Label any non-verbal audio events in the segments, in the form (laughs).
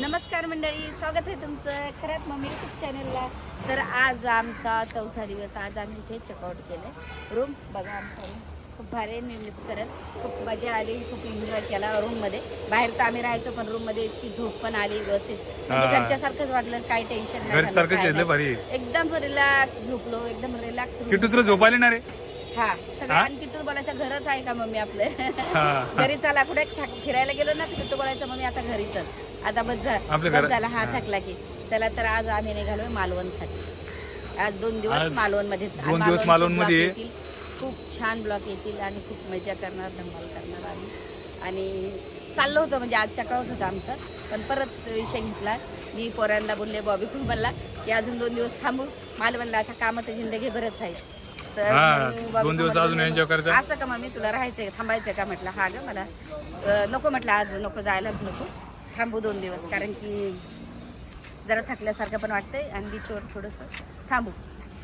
नमस्कार मंडळी स्वागत आहे तुमचं खरंच मम्मी यूट्यूब चॅनलला तर आज आमचा चौथा दिवस आज आम्ही इथे चेकआउट केलं रूम बघा आमचा रूम खूप भारी मी मिस करेल. खूप मजा आली खूप एन्जॉय केला रूममध्ये बाहेर तर आम्ही राहायचो पण रूममध्ये इतकी झोप पण आली व्यवस्थित. म्हणजे. घरच्यासारखंच वाटलं काही टेन्शन नाही. एकदम रिलॅक्स झोपलो एकदम रिलॅक्स झोपायला ना रे? हा. सगळं हा? आणि किट्टू बोलायचं घरच आहे का मम्मी आपलं? हा. घरी चला कुठे फिरायला गेलो ना तर किट्टू बोलायचं मम्मी आता घरी चल आता बस झा आपल्या बस घरात- झाला हा. थकला की. चला तर आज आम्ही निघालोय मालवणसाठी. आज दोन दिवस मालवणमध्ये दोन दिवस मालवणमध्ये. खूप छान ब्लॉक येतील आणि खूप मजा करणार धमाल करणार आम्ही. आणि चाललो होतं म्हणजे आज चक्रावत होतं आमचं. पण परत विषय घेतला. मी पोरांना बोलले बॉबी खूप म्हणला की अजून दोन दिवस थांबू. मालवणला आता कामात जिंदगी बरंच आहे तर हा, मग बॉबी दोन दिवस अजून म्हणले, enjoy करायचं. असं का मम्मी तुला राहायचंय थांबायचंय का? म्हटलं हा ग मला अं, नको म्हटलं आज नको जायलाच नको. थांबू दोन दिवस कारण की जरा थकल्यासारखं पण वाटतंय आणि बीचवर थोडंसं थांबू.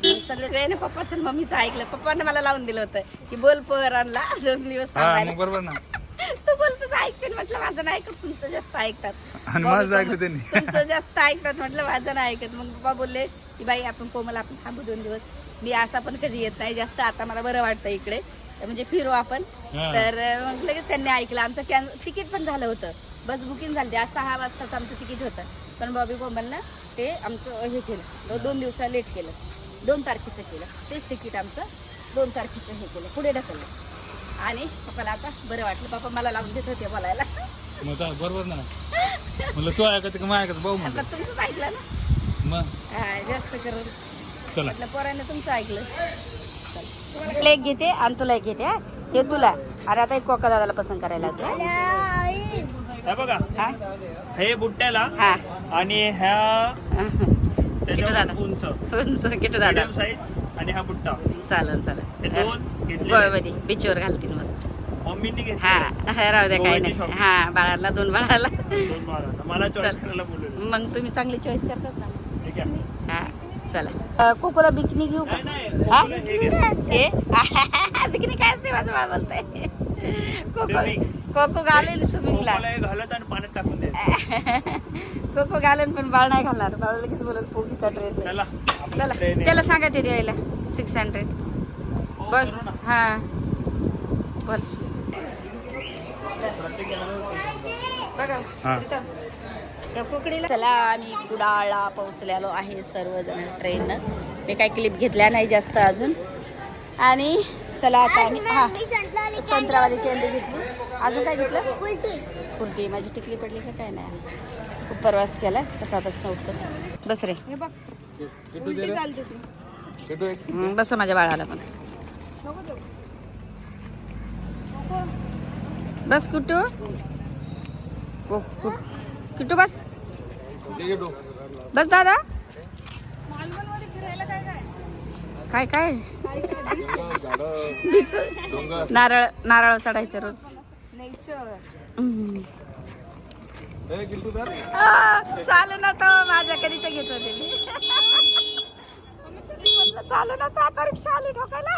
मग सगळे पप्पाचं आणि मम्मीचं ऐकलं. पप्पाने मला लावून दिलं होतं की बोल पोरांना दोन दिवस हा थांबायला. मग बरोबर ना. तू बोलतोच ऐकते म्हटलं माझं नाही ऐकत तुमचं जास्त ऐकतात. आणि बॉबी माझं ऐकलं त्यांनी. तुमचं जास्त ऐकतात म्हटलं माझं नाही ऐकत. मग पप्पा बोलले की बाई आपण कोमल आपण थांबू दोन दिवस. मी असा पण कधी येत नाही जास्त आता मला बरं वाटतं इकडे. म्हणजे फिरू आपण. तर मग लगेच त्यांनी ऐकलं. आमचं कॅन तिकीट पण झालं होतं. बस बुकिंग झाली आज सहा वाजताच आमचं तिकीट होतं. पण बॉबी कोमलनं ते आमचं हे केलं. दोन दिवसा लेट केलं. दोन तारखेचं केलं. तेच तिकीट आमचं दोन तारखेचं हे केलं. पुढे ढकललं. आणि पप्पाला आता बरं वाटलं. पप्पा मला लावून देत होते बोलायला. मग बरोबर ना. म्हणलं तू ऐकत का ऐकत भाऊ आता म्हणलं तुमचंच ऐकलं ना? मग? हा, जास्त करून. चला. म्हटलं पोरांना तुमचं ऐकलं. चल. तुला एक घेते आणि तुला एक घेते हा. हे तुला. अरे आता एक कोका दादाला पसंत करायला होते हे. बघा. हा? हे बुट्ट्याला हा. आणि ह्या किटू दादा. उंच. उंच किटू दादा. मिडियम साईज आणि हा बुट्टा. चालन चालन दोन. गोव्यामध्ये बीचवर घालतील मस्त. हा राहू द्या काही नाही. हा बाळाला दोन बाळाला. बोलले मग तुम्ही चांगली चॉईस करतात ना हा चला. कोकोला बिकनी घेऊ का? (laughs) बिकनी काय असते माझं बाळ बोलतंय? कोको. कोको घालेल स्विमिंगला (laughs) कोको घालेन पण बाळ नाही घालणार. बाळ लगेच बोलत पोगीचा ड्रेस चला. त्याला सांगा ते द्यायला. सिक्स हंड्रेड बोल. हा. बोल. बघा हा. प्रीतम, त्या कुकडीला चला आम्ही कुडाळला पोहोचलेलो आहे सर्वजण ट्रेननं मी काही क्लिप घेतल्या नाही जास्त अजून. आणि चला आता आम्ही हा. संत्रावाली कॅन्डी घेतली. अजून काय घेतलं? कुर्ती माझी टिकली पडली का काय नाही. खूप प्रवास केला सकाळपासून उठतो. बस रे. हं, बस माझ्या बाळाला पण. बस कुटू। कु- कु- किट्टू बस। बस दादा। काय काय? नारळ नारळ चढायचं रोज. चालू ना तो माझ्या कधीच घेत होते मी. चालू ना तो आता रिक्षा आली ठोकायला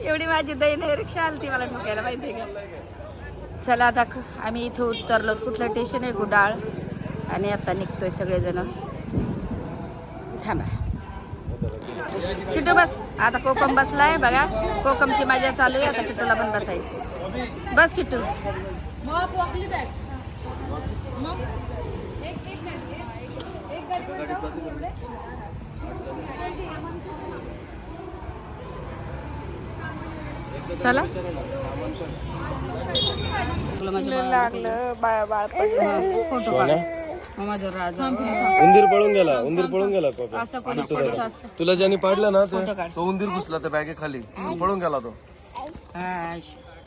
एवढी माझी दही रिक्षा आलती ती मला ठोकायला माहिती का? चला आता क- आम्ही इथं उतरलो. कुठलं स्टेशन आहे? गुडाळ. आणि आता निघतोय सगळेजण. थांबा. किटू बस. आता कोकम बसलाय बघा. कोकमची मजा चालू आहे. आता किटूला पण बसायची बस किटू चला. लागलं बाळ बाळ फोटो काढ. माझं राजा. उंदीर पळून गेला उंदीर पळून गेला कोकण असं कोणी पडत असतं. तुला ज्याने पाडलं ना ते. तो उंदीर घुसला त्या बॅगे खाली. पळून गेला तो.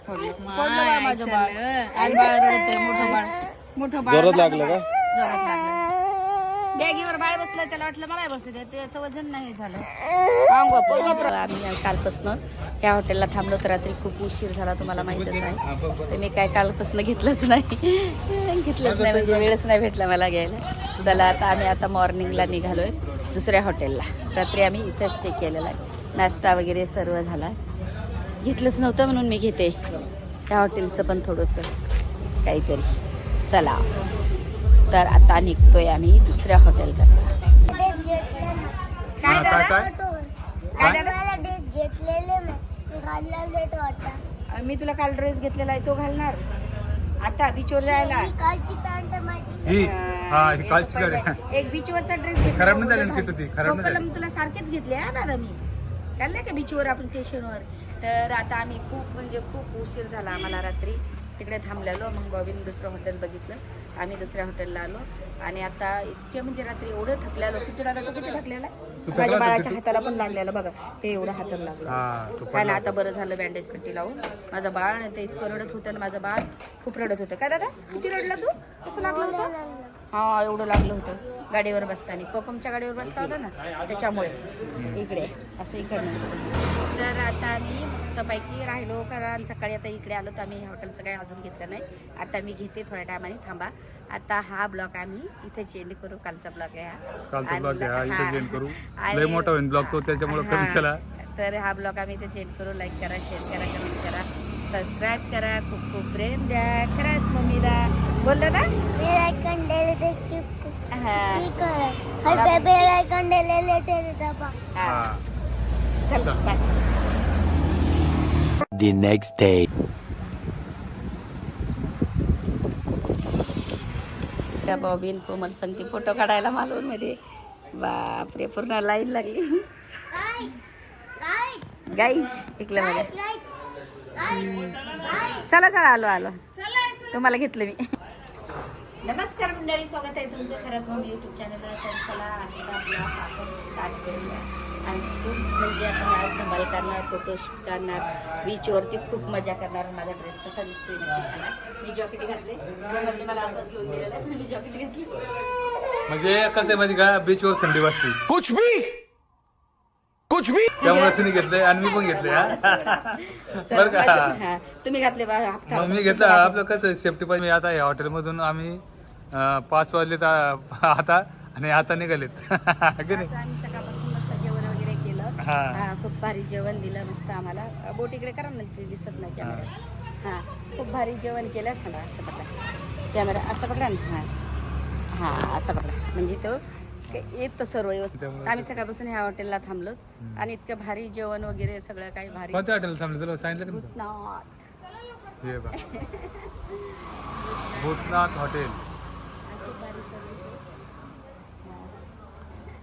पडलं बाळ माझं बाळ. आणि बाळ रडतंय मोठं बाळ. मोठं बाळ जोरात लागलं का? जोरात लागलं. बॅगीवर बाळ बसलं त्याला वाटलं मला बसू दे. त्याचं वजन नाही झालं. आम्ही कालपासनं. या हॉटेलला थांबलो तर रात्री खूप उशीर झाला तुम्हाला माहितच आहे. तर मी काय कालपासनं घेतलंच नाही. घेतलंच नाही म्हणजे वेळच नाही भेटला मला घ्यायला. चला आता आम्ही आता मॉर्निंगला निघालोय दुसऱ्या हॉटेलला. रात्री आम्ही इथं स्टे केलेला आहे. नाश्ता वगैरे सर्व झाला. घेतलंच नव्हतं म्हणून मी घेते. त्या हॉटेलचं पण थोडंसं काहीतरी. चला. तर आता निघतोय आम्ही दुसऱ्या हॉटेलकडे काय लेट वाटता. मी तुला काल ड्रेस घेतलेला आहे तो घालणार. आता बीचवर जायला. कालची पॅन्ट माझी. ही हा ही एक कालची गाडी. पकडलाय. एक बीचवरचा ड्रेस घेतला. खराब नाही झाली ना किट्टू ती? खराब नाही झाली? तुला सारखेच घेतले हा दादा मी. काल नाही का बीचवर आपण स्टेशनवर तर आता आम्ही खूप म्हणजे खूप उशीर झाला आम्हाला रात्री. तिकडे थांबलेलो मग बॉबीने दुसरं हॉटेल बघितलं. आम्ही दुसऱ्या हॉटेलला आलो. आणि आता इतके म्हणजे रात्री एवढं थकलेलो की तुला तो किती थकलेला तू माझ्या थकला बाळाच्या होता हाताला पण लागलेलं बघा. ते एवढं हाताला लागलं. हा तो काय ना आता बरं झालं बँडेज पट्टी लावून. माझं बाळ नाही ते इतकं रडत होतं आणि माझं बाळ खूप रडत होतं. काय दादा? किती रडला तू? कसं लागलं होतं? हा एवढं लागलं होतं. गाडीवर बसताना. कोकमच्या गाडीवर बसला होता ना? त्याच्यामुळे. इकडे. असं इकडनं. तर आता आम्ही मस्तपैकी राहिलो कारण सकाळी आता इकडे आलो तर आम्ही हॉटेलचं काही अजून घेतलं नाही. आता मी घेते थोड्या टायमाने थांबा. आता हा ब्लॉग आम्ही इथे चेंज करू कालचा ब्लॉग आहे हा. कालचा ब्लॉग आहे. इथे सेंड करू. लय मोठा होईल ब्लॉग तो त्याच्यामुळे. कमी केला तर हा ब्लॉग आम्ही इथे चेंज करू. लाईक करा शेअर करा कमेंट करा. सबस्क्राईब करा. खूप खूप प्रेम द्या. खरंच मम्मीला. बोल दादा. मी लायकन दिले ते हा ठीक आहे हाय बेबी लायकन दिलेले ते हा. हा चल. Bye the next day. त्या बॉबीन कोमल संगती फोटो काढायला मालवणमध्ये. बापरे पूर्ण लाईन लागली. गाईच इकलं गाईज गाईज चला चला आलो आलो. तुम्हाला घेतलं मी. नमस्कार मंडळी स्वागत आहे तुमचं खरंच मग युट्यूब तर चला आपला आणि खूप म्हणजे आपण आज धमाल करणार फोटोशूट करणार बीचवरती खूप मजा करणार माझा ड्रेस कसा दिसतोय नक्की सांगा. मी जॉकेट घातले. कोमलने मला असंच घेऊन दिलेलं आहे मी जॉकेट घातली. म्हणजे कसं आहे माहिती का? बीचवर थंडी वाजते. कुछ भी! कुछ भी! त्यामुळे तिने घेतले आणि मी पण घेतले हा. बरं का? हा, तुम्ही घातले बा मग मी घेतलं. आपलं कसं सेफ्टी पाहिजे मी आता या हॉटेलमधून आम्ही अं, पाच वाजलेत आ- आता आणि आता निघालेत. (laughs) की नाही? आज आम्ही सकाळपासून मस्त जेवण वगैरे केलं हा. हा खूप भारी जेवण दिलं मस्त आम्हाला. बोट इकडे करा ना ते दिसत नाही कॅमेरा हा. खूप भारी जेवण केलं. थांबा असं पकडा. कॅमेरा असं पकडा ना. हा. हा असं पकडा. म्हणजे तो क- येतं सर्व व्यवस्थित. त्यामुळे आम्ही सकाळपासून ह्या हॉटेलला थांबलो. आणि इतकं भारी जेवण वगैरे सगळं काही भारी. कोणत्या हॉटेल थांबलं? तुला सांगितलं का? भूतनाथ. हे भूतनाथ हॉटेल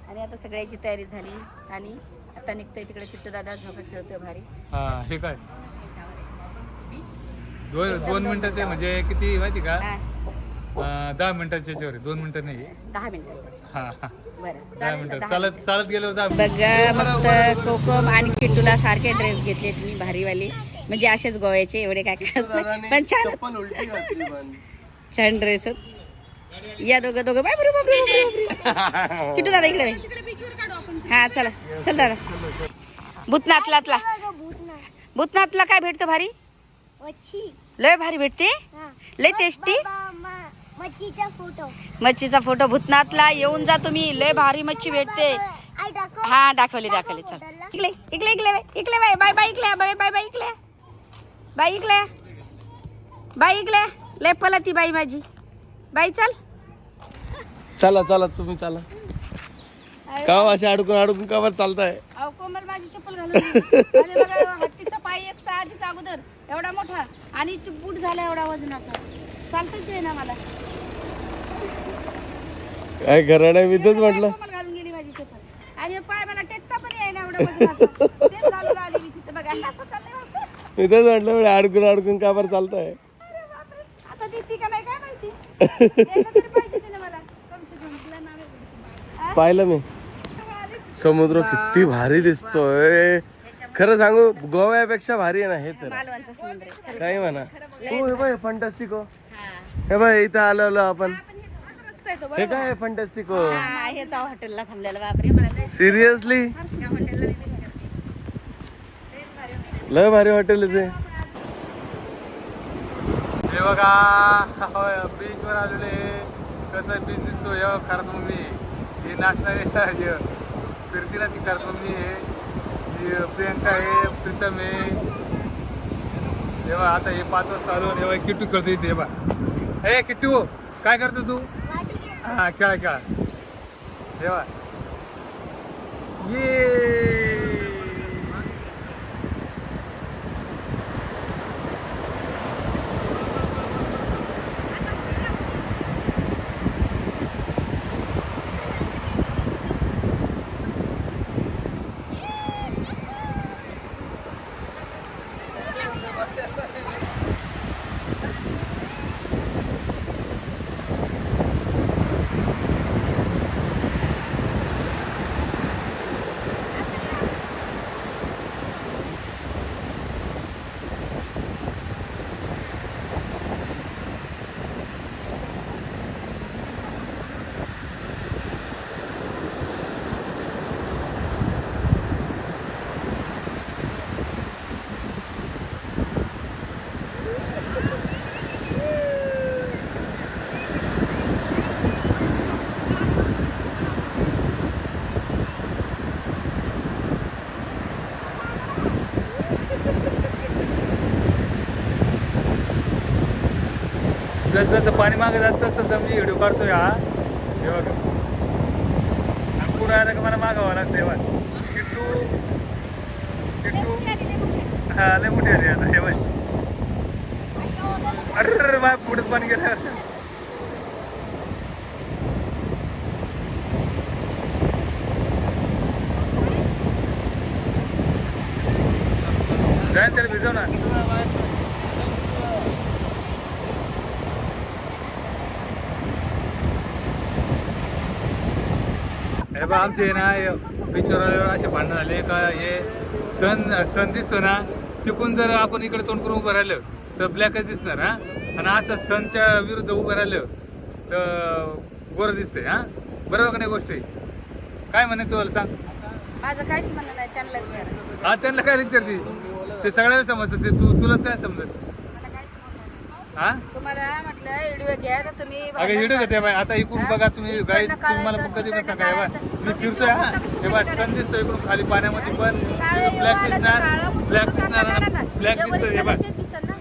आणि आता सगळ्याची तयारी झाली आणि आता निघतोय तिकडे किट्टू दादा झोका खेळतोय भारी. हा हे काय? दोनच मिनिटावर आहे. बीच दोन दोन मिनिटाचे म्हणजे किती माहिती का? हा, अं, दहा मिनिटाच्या याच्यावर आहे. दोन मिनिटं नाही. दहा मिनिटाच्या हा हा. बरं दहा चालेल ना, मिनिटं. दहा चालत चालत गेल्यावर दहा बघा मस्त कोकम आणि किट्टूला सारखे ड्रेस घेतले तुम्ही भारीवाले. म्हणजे असेच गोव्याचे एवढे काय काय असतं. पण छान. चप्पल उलटी घातली पण. छान ड्रेस या दोघं दोघं. बाय बरोबर किट्टू दादा इकडे बाई. हा चला. चल दादा. भूतनाथलातला. भूतनाथला काय भेटतं भारी? मच्छी. लय भारी भेटते? हा. लय टेस्टी मच्छीचा फोटो मच्छीचा फोटो भूतनाथला. येऊन जा तुम्ही. लय भारी मच्छी भेटते. हा दाखवली दाखवली. चल. इकडे इकडे इकडे बाई, इकडे बाय बाय बाय इकडे. बाय बाय बाय इकडे. बाय इकडे. बाय इकडे. लय पला ती बाई माझी. बाई चल. चला चला तुम्ही चला. का असे अडकून अडकून का बरं चालताय? अहो कोमल माझी चप्पल घालून गेली. आणि बघा हत्तीचा पाय एक तर आधीच अगोदर एवढा मोठा आणि बूट झाला एवढा वजनाचा. चालतच आहे ना मला. काय मी तेच म्हटलं. कोमल घालून गेली माझी चप्पल. आणि पाय मला टेकता पण येईना एवढा वजनाचा. तेच घालून आली मी तिचं बघा. असं चाललंय बापरे. म्हटलं म्हणजे अडकून अडकून का बरं चालताय? अरे बापरे. आता देते का नाही काय माहिती? द्यायला तरी पाहिजे तिने मला कमसे कम तिला नाव आहे. पाहिलं मी. समुद्र किती भारी दिसतोय. खरं सांगू गोव्यापेक्षा भारी आहे ना हे तर. काही म्हणा. हो हे बाय फंटास्टिको हा. हे बाय इथं आलो आलो आपण. हे काय फंटास्टिको हा, हॉटेलला थांबलेलं बापरे सिरियसली लय भारी हॉटेल आहे ते. हे बघा (laughs) बीचवर आलेले कसं बीच दिसतो हे खरंच मम्मी. ही नाचणारी हे फिरती ना ती आहे ही प्रियंका आहे प्रीतम आहे. तेव्हा आता हे पाच वाजता आलो. तेव्हा किट्टू करतो इथे. हे किट्टू काय करतो तू? हा खेळा खेळा. ठेवा ये. जसं जसं पाणी मागे जात तसं तसं मी व्हिडिओ काढतोय हा. हे बघा. आणि पुढे आलं का मला मागावं लागतं हे बघ. किट्टू किट्टू. हा लय मोठी आली आता हे बघ. अरे माझ्या पुढे पाणी गेलं जाय त्याला भिजव ना हे बघ आमचे ना बीचवर आल्यावर असे भांडण झाले का हे सण सण दिसतो ना तिकून जर आपण इकडे तोंड करून उभं राहिलं तर ब्लॅकच दिसणार हा? आणि असं सणच्या विरुद्ध उभं राहिलं तर गोरं दिसतंय हा? बरोबर का नाही गोष्ट आहे काय म्हणे तुला सांग. माझं काहीच म्हणणं नाही त्यांना विचारा. हा त्यांना काय विचारते? ते सगळ्याला समजतं ते तू तुलाच काय समजत मला काहीच म्हणणं नाही. हा? तुम्हाला म्हटलं व्हिडिओ घ्या तर तुम्ही अगं व्हिडिओ घेते बाय आता इकडून बघा तुम्ही गाईस तुम्ही मला कधी पण सांगा हे बघ मी फिरतोय हा? हे बघ सण दिसतोय इकडून खाली पाण्यामध्ये पण ब्लॅक दिसणार. ब्लॅक दिसणार ब्लॅक दिसतोय हे बघ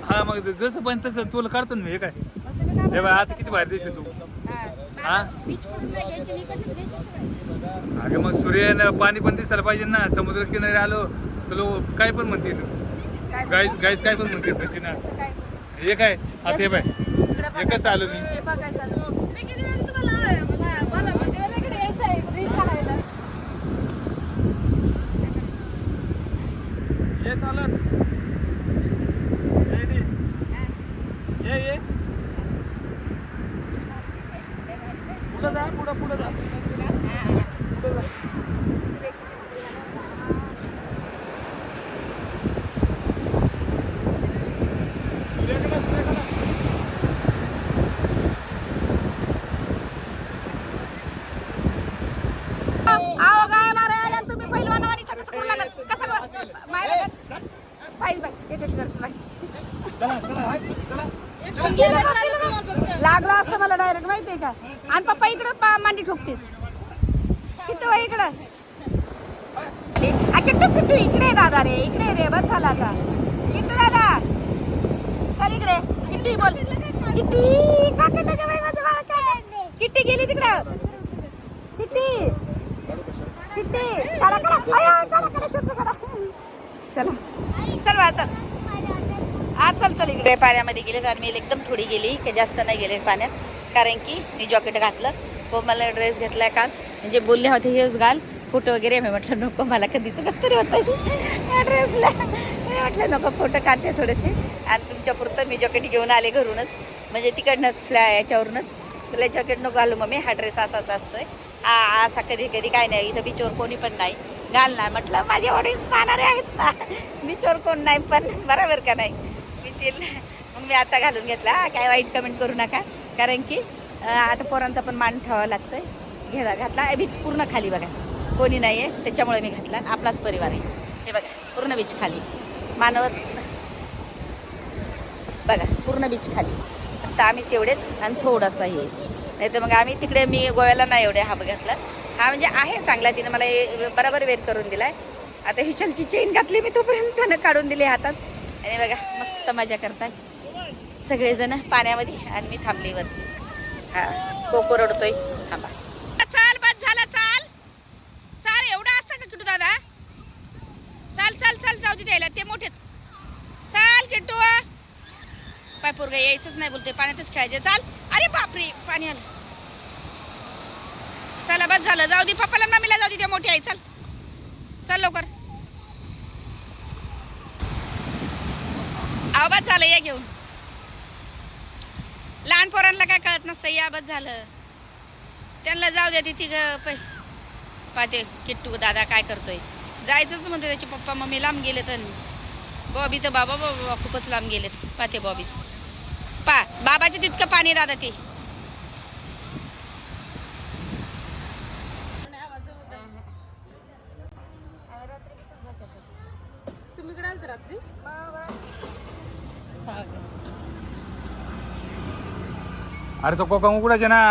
हा मग जसं पण तसं तुला काढतो ना मी हे काय? हे बघ आता किती भारी दिसते तू. हा? अगं मग सूर्य पाणी पण दिसायला पाहिजे ना. समुद्र किनारी आलो तर लोक काय पण म्हणतील. गाईस गाईस काय पण म्हणतील त्याची ना. काय? हे काय आता हे बाय कसं आलो मी. हे बघ काय चालू मी किती वेळेस तुम्हाला मला- मला म्हणजे मला इकडे यायचं आहे रील काढायला ये चालत ये ये पुढं जा पुढं पुढं जा आहो काय मारायला तुम्ही पहिलवानावानी इथं कसं करू लागत कसं करू- मारायला लागत? पाहिजे बाई हे कशी करते बाई लागलं असतं मला डायरेक्ट माहितीये का आणि पप्पा इकडे पा- किट्टू इकडं. किट्टू किट्टू इकडे दादा रे इकडे रे बस झाला आता. किट्टू दादा चल इकडे. किट्टी बोल. किट्टी काकड का काय? किट्टी गेली तिकडं. किट्टी किट्टी काढा काढा. काढा काढा काढा. चला. चल बा चल. आज चल चल इकडे. पाण्यामध्ये गेले तर मी एकदम थोडी गेली की जास्त नाही गेले पाण्यात. कारण की मी जॉकेट घातलं. मला ड्रेस घेतलाय काल. म्हणजे बोलले होते हेच घाल फोटो वगैरे. मी म्हटलं नको मला कधीच कसं तरी होतं. या ड्रेसला मी म्हटलं नको फोटो काढते थोडेसे. आणि तुमच्या पुरतं मी जॉकेट घेऊन आले घरूनच. म्हणजे तिकडनंच फ्लॅ याच्यावरूनच. तुला जॉकेट नको घालू मग मी हा ड्रेस असाच असतोय. आ असा कधी कधी काय नाही इथं बीचवर कोणी पण नाही. घाल ना. म्हटलं माझे ऑडियन्स पाहणारे आहेत ना. बीचवर कोण नाही पण बरोबर का नाही? बीचील मग मी आता घालून घेतला. काय वाईट कमेंट करू नका. कारण की आता पोरांचा पण मान ठेवावा लागतोय. घेला घातला. बीच पूर्ण खाली बघा. कोणी नाही आहे त्याच्यामुळे मी घातला. आणि आपलाच परिवार आहे. हे बघा पूर्ण बीच खाली. मानवत बघा पूर्ण बीच खाली. फक्त आम्ही एवढेच आणि थोडासा हे. नाही तर मग आम्ही तिकडे मी गोव्याला नाही एवढे हा बघितला हा म्हणजे आहे चांगला तिने मला हे बरोबर वेट करून दिलाय. आता हिशलची चेन घातली मी तोपर्यंत त्यानं काढून दिली हातात. आणि बघा मस्त मजा करताय. सगळेजण पाण्यामध्ये आणि मी थांबली वरती. हा कोको रडतोय थांबा. चाल बस झाला चाल. चाल एवढं असतं का किटू दादा? चाल चाल चाल जाऊ दे द्यायला ते मोठे चाल किट्टू पाय पोरगा यायचंच नाही बोलते पाण्यातच खेळायचे चाल. अरे बापरे पाणी आलं. चला बस झालं जाऊ दे पप्पाला मम्मीला जाऊ दे ते मोठी आई चल. चल लवकर. आवाज झालं या घेऊन. लहान पोरांना काय कळत नसतं या बस झालं. त्यांना जाऊ द्या तिथे ग पाहते किट्टू दादा काय करतोय. जायचंच म्हणते त्याचे पप्पा मम्मी लांब गेले तर बॉबी तर बाबा बाबा बाबा खूपच लांब गेलेत. पाहते बॉबीच. पा बाबाचे तितकं पाणी दादा ते. तुम्ही कडे आलत रात्री? अरे तो कोकम उघडायचे ना.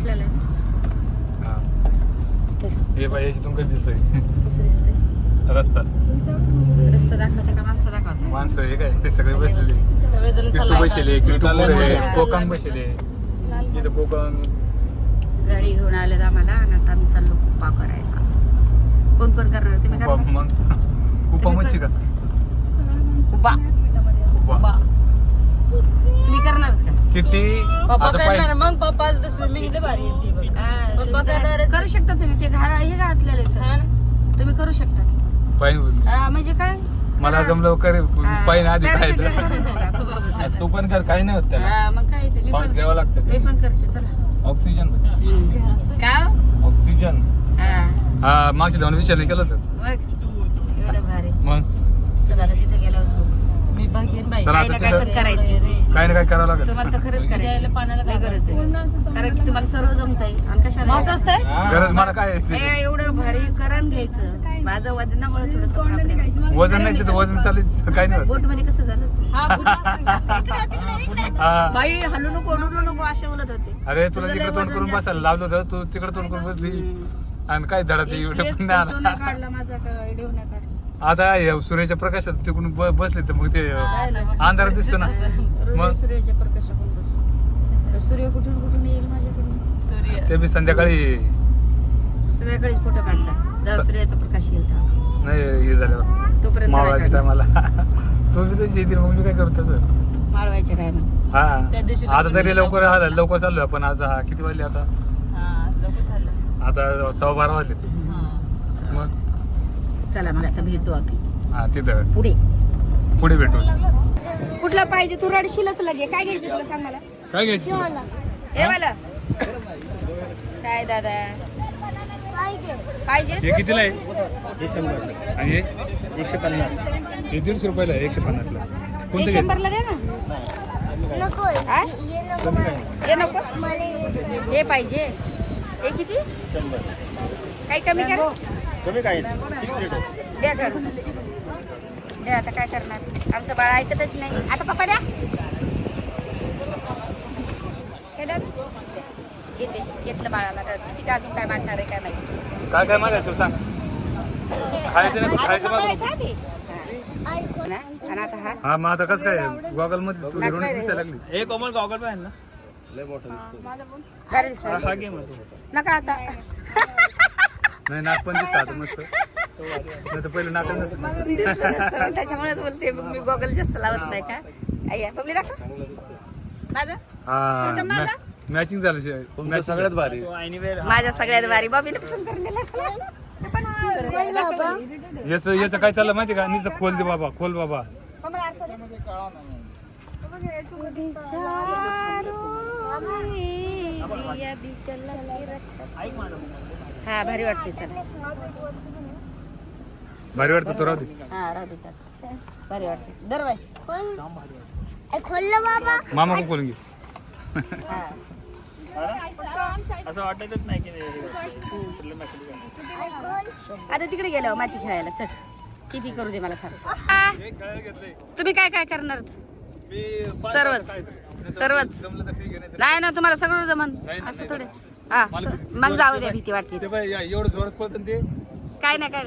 पुसलेला आहे हा. हे याच्यातून कधी दिसतंय? कसं दिसतंय? रस्ता. रस्ता दाखवता का? माणसं दाखवता? माणसं हे काय? ते सगळे बसलेले. सगळेजण किट्टू बसले. कोकम बसले इथं कोकम गाडी घेऊन आले आम्हाला आणि आता आम्ही चाललो कुप्पा करायला. कोण कोण करणार तुम्ही? मग? उपा मच्छी का? उपा तुम्ही करणार का? किट्टी आता पाय मग पप्पा स्विमिंग भारी येते बघ. हा, पप्पा काय- करणारच. करू शकता तुम्ही ते घा हे घातलेले सर. तुम्ही करू शकता. पाय म्हणजे काय? मला जमलं करे हा, पाय आधी पॅराशूट काय करून बघा, खूप अवघड झालं. तू पण कर काही नाही होत त्याला. हा, मग काय ते, मी श्वास पण- घ्यावा लागतं मी पण करते चला. ऑक्सिजन का? ऑक्सिजन हा. हा मागच्या दोन विचार केलं होतं. मग एवढं भारी. मग? चला आता तिथे गेल्यावर बघेन बाई. चला काही ना आता काय तिथं करायचं. काही ना काय करावं लागेल. तुम्हाला तर खरंच जायला करायचं पाण्याला लय गरज आहे. कारण की तुम्हाला सर्व जमतंय. आणि कशाला असतंय? गरज मला काय आहे? एवढं भारी करण घ्यायचं. माझं वजनामुळे थोडस वजन नाही तिथं वजन चालेल काही नाही होत. बोटमध्ये कसं झालं? हा कुठं? हा. बाई हलू नको ओढू नको असे बोलत होते. अरे तुला तुझं तिकडे तोंड वजन करून जास्त. बसायला लावलं होतं तू तिकडे तोंड करून बसली. आणि काय धडा ते एक- फोटो नाही काढला माझा का व्हिडिओ नाही काढला. आता हे सूर्याच्या प्रकाशात तिकडून ब- बसले तर मग ते अंधारात दिसतं ना. रोज मग सूर्याच्या प्रकाशाकडून बस तर सूर्य कुठून कुठून येईल माझ्याकडून? सूर्य. ते बी संध्याकाळी सगळ्याकडेच फोटो काढतात जेव्हा सूर्याचा प्रकाश येईल तेव्हा. नाही हे झाल्यावर. तोपर्यंत नाही मावळाच्या काढणार. टायमाला. तो बी तशी येतील मग मी काय करू तसं? माळवायच्या टायमाला. त्या दिवशी हा आता तरी लवकर आला लवकर चाललोय आपण. आता हा किती वाजले आता? हा लवकर झालं आता सव्वा बारा वाजले. हा. मग? चला मग आता भेटू आपण. हा तिथं. पुढे. पुढे भेटू. कुठला पाहिजे? तू रडशीलच लगे. काय घ्यायचे तुला सांग मला? काय घ्यायची हे मला. काय दादा? पाहिजे. पाहिजे? हे कितीला आहे? आणि हे? एकशे पन्नास. हे दीडशे रुपयाला आहे एकशे पन्नासला. हे कोणतं घ्यायचं? शंभरला दे ना. नको? हे नको मला. हे नको? मला हे- हे पाहिजे. हे किती? काही कमी करा. कमी काय फिक्स रेट आहे द्या कर द्या आता काय करणार आमचं बाळ ऐकतच नाही आता पप्पा द्या हे. येते घेतलं बाळाला तर किती का अजून काय मागणार आहे काय माहिती काय काय मागायचं सांग खायचं नाही आता खायचं सांभाळायचं मागं. आधी. ना? आणि आता हा हा मग आता कसं काय गॉगलमध्ये तू दिसायला लागली कोमल गॉगल पण आहे ना बरं. हा नका आता नाही नाक पण दिसतं आता मस्त. नाही तर पहिलं नाकच नसतं. त्याच्यामुळेच बोलते मग मी गॉगल जास्त लावत नाही का? अय्या बबली दाखव. माझं? हा माझा? मॅचिंग झालं matching सगळ्यात भारी. माझ्या सगळ्यात भारी. बॉबीने पसंत करून दिला. याचं याचं काय चाललं माहिती का? नीचं खोल दे बाबा खोल बाबा. हा भारी वाटते चला. भारी वाटतं तो राहू दे. हा राहू दे त्यात. भारी वाटते दर बाई. खोललं बाबा. मामा को बोलून घे. हा. आता तिकडे गेलो माती खेळायला. चल. किती करू दे मला थांब. तुम्ही काय काय करणार? सर्वच. सर्वच. नाही ना तुम्हाला सगळं जमन. असं थोडे. हा मग जाऊ द्या भीती वाटते. ते बाई या- एवढं जोरात पळतं ते. काय नाही काय.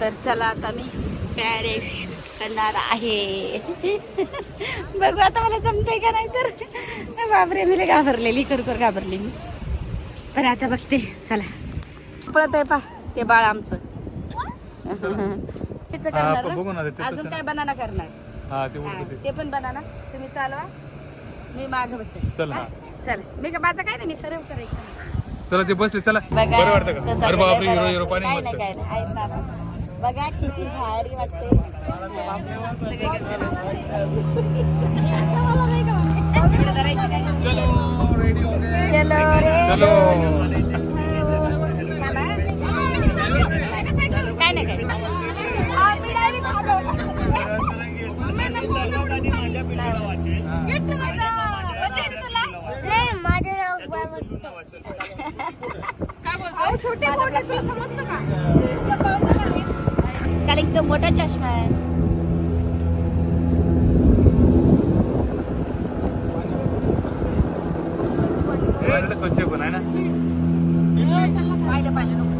तर चला आता मी पॅरेश करणार आहे. बघू आता मला जमतंय का नाही तर. बापरे मी घाबरलेली खरोखर घाबरली मी पण आता बघते चला. पळत आहे पा ते बाळ आमचं. अजून काय बनाना करणार? हा ते पण बनाना तुम्ही चालवा. मी माग बसेल चल. चल. मी का माझं काय नाही मी सर्व करायचं. चला ते बसले चला. बघा बरं वाटतं मस्त का अरे बापरे हिरो बरं हिरो वाटतं. पाणी काय मस्त. नाही काय नाही. आहेत ना बघा किती भारी वाटते सगळीकडे? चलो रे. चलो. कारण एकदम मोठा चष्मा आहे. स्वच्छ पण आहे ना? पाहिलं पाहिलं. नको.